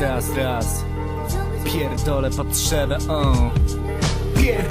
raz, raz Pierdolę potrzebę, o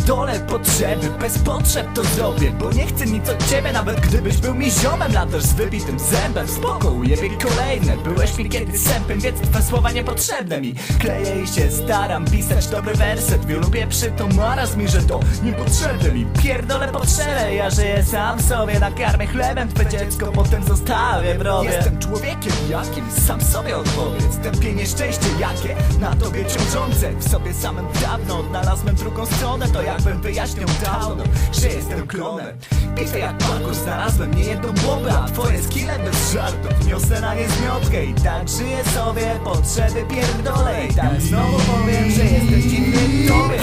Pierdolę potrzeby, bez potrzeb to zrobię Bo nie chcę nic od ciebie, nawet gdybyś był mi ziomem Latasz z wybitym zębem, spoko, ujebie kolejne Byłeś mi kiedyś sępem, więc twoje słowa niepotrzebne mi. Kleję i się staram pisać dobry werset Wielu pieprzy to maraz mi, że to niepotrzebne mi. Pierdolę potrzebę, ja żyję sam sobie Nakarmię chlebem twoje dziecko, potem zostawię w Jestem człowiekiem jakim, sam sobie odpowiedz. Tępie nieszczęście jakie, na tobie ciążące W sobie samym dawno odnalazłem drugą stronę To jakbym wyjaśniał dawno, że jestem klonem. Piszę jak parkour, znalazłem nie jedną bombę A twoje skille bez żartów. Niosę na nie zmiotkę I tak żyję sobie, potrzeby pierdolę I tak znowu powiem, że jestem dziwny tobie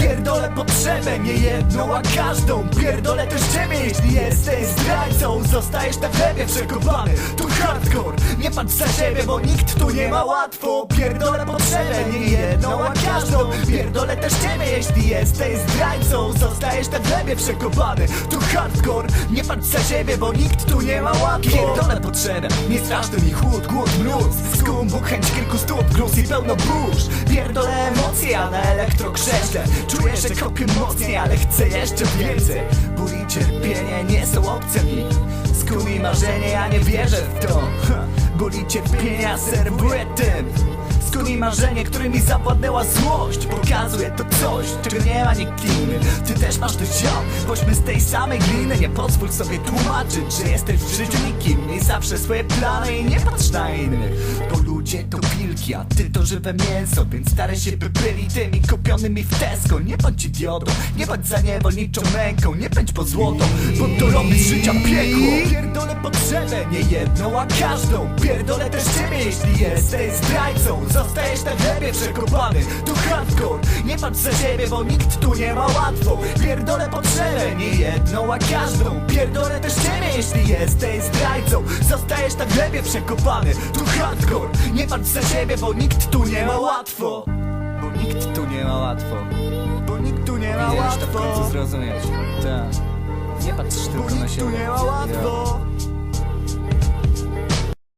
potrzebę, nie jedną, a każdą. Pierdolę też ciebie, jeśli jesteś zdrajcą. Zostajesz na chlebie przekopany, tu hardcore Nie patrz za siebie, bo nikt tu nie ma łatwo. Pierdolę potrzebę, nie jedną, a każdą. Pierdolę też ciebie, jeśli jesteś zdrajcą. Zostajesz na chlebie przekopany, tu hardcore Nie patrz za siebie, bo nikt tu nie ma łatwo. Pierdolę potrzebę, nie straszny mi chłód, głód, mróz. Skum, Bóg, chęć kilku stóp, gruz i pełno burz. Pierdolę emocje, a Czuję, że kopię mocniej, ale chcę jeszcze więcej. Ból i cierpienie nie są obce mi Skum i marzenie, ja nie wierzę w to. Ból i cierpienia serwuję tym. Skun i marzenie, którymi zawładnęła złość. Pokazuje to coś, czego nie ma nikt inny. Ty też masz to ziom, bośmy z tej samej gliny. Nie pozwól sobie tłumaczyć, że jesteś w życiu nikim. Miej zawsze swoje plany i nie patrz na innych. Bo ludzie to wilki, a ty to żywe mięso Więc staraj się by byli tymi kupionymi w Tesco. Nie bądź idiotą, nie bądź za niewolniczą męką Nie pędź po złoto, bo to robi z życia piekło. Pierdolę potrzebę, nie jedną, a każdą. Pierdolę też ciebie, jeśli jesteś zdrajcą. Zostajesz na glebie przekopany, tu hardcore. Nie patrz za siebie, bo nikt tu nie ma łatwo. Pierdolę potrzebę, nie jedną, a każdą. Pierdolę też ciebie, jeśli jesteś zdrajcą. Zostajesz na glebie przekopany, tu hardcore Nie patrz za siebie, bo nikt tu nie ma łatwo Bo nikt tu nie ma łatwo Bo nikt tu nie ma Powinieneś to w końcu łatwo zrozumieć. Tak. Nie patrz Bo tylko na nikt siebie. tu nie ma łatwo.